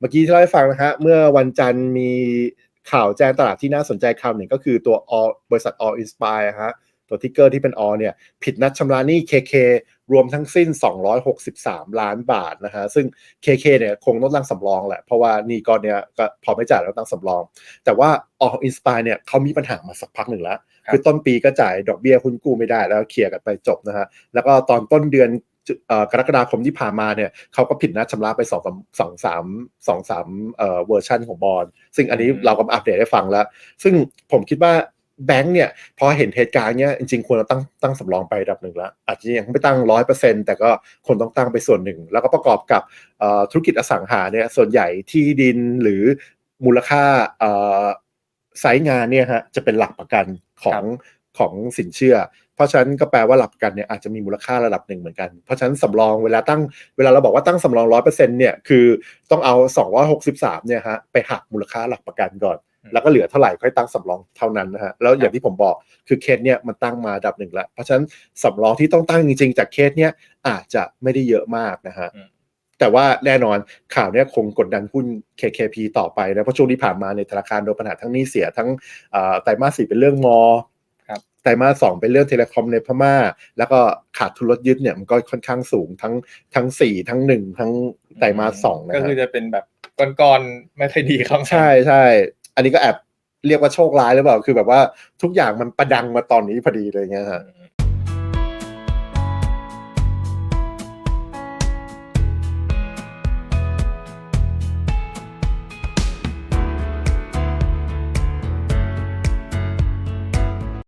เมื่อกี้ที่เล่าให้ฟังนะฮะเมื่อวันจันทร์มีข่าวแจ้งตลาดที่น่าสนใจข่าวหนึ่งก็คือตัว All บริษัท All Inspire ฮะตัวทิกเกอร์ที่เป็น All เนี่ยผิดนัดชำระหนี้ KK รวมทั้งสิ้น 263 ล้านบาทนะฮะซึ่ง KK เนี่ยคงต้องตั้งสำรองแหละ เพราะว่านี่ก้อนเนี้ยก็พอไม่จ่ายแล้วตั้งสำรอง แต่ว่า All Inspire เนี่ยเขามีปัญหามาสักพักหนึ่งแล้วคือต้นปีก็จ่ายดอกเบี้ยหุ้นกู้ไม่ได้แล้วเคลียร์กันไปจบนะฮะแล้วก็ตอนต้นเดือน กรกฎาคมที่ผ่านมาเนี่ยเขาก็ผิดนัดชำระไปสองสามสองสามสองสามเอ่อเวอร์ชันของบอลซึ่งอันนี้อืมเราก็มาอัปเดตให้ฟังแล้ว ซึ่งผมคิดว่าแบงค์เนี่ยพอเห็นเหตุการณ์เนี้ยจริงๆ ควรจะตั้งตั้งสำรองไประดับหนึ่งแล้ว อาจจะยังไม่ตั้งร้อยเปอร์เซ็นแต่ก็ควรต้องตั้งไปส่วนหนึ่ง แล้วก็ประกอบกับเอ่อธุรกิจอสังหาเนี่ยส่วนใหญ่ที่ดินหรือมูลค่าเอ่อไซต์งานเนี่ยฮะจะเป็นหลักประกันของของสินเชื่อเพ ราะฉะนั้นก็แปลว่าหลักประกันเนี่ยอาจจะมีมูลค่าระดับหนึ่งเหมือนกัน เพราะฉะนั้นสำรองเวลาตั้งเวลาเราบอกว่าตั้งสำรองร้อยเปอร์เซ็นเนี่ยคือต้องเอาสองร้อยหกสิบสามเนี่ยฮะไปหักมูลค่าหลักประกันก่อนอืมแล้วก็เหลือเท่าไหร่ค่อยตั้งสำรองเท่านั้นนะฮะแล้วอย่างที่ผมบอกคือเคสเนี่ยมันตั้งมาระดับหนึ่งแล้ว เพราะฉะนั้นสำรองที่ต้องตั้งจริงๆจากเคสเนี่ยอาจจะไม่ได้เยอะมากนะฮะอืมแต่ว่าแน่นอนข่าวเนี้ยคงกดดันหุ้น KKP ต่อไปนะเพราะช่วงที่ผ่านมาในยธนาคารโดนปัญหาทั้งหนี้เสียทั้งเอ่อไตรมาสสี่เป็นเรื่องมอ ครับไตรมาสสองเป็นเรื่องเทเลคอมในพม่า แล้วก็ขาดทุนรถยึดเนี่ยมันก็ค่อนข้างสูงทั้งทั้งสี่ทั้งหนึ่งทั้งไตรมาสสองนะก็ฮะคือจะเป็นแบบก้อนๆไม่ค่อยดีครับใช่ใช่อันนี้ก็แอบเรียกว่าโชคร้ายหรือเปล่า คือแบบว่าทุกอย่างมันประดังมาตอนนี้พอดีเลยเงี้ยฮะอืม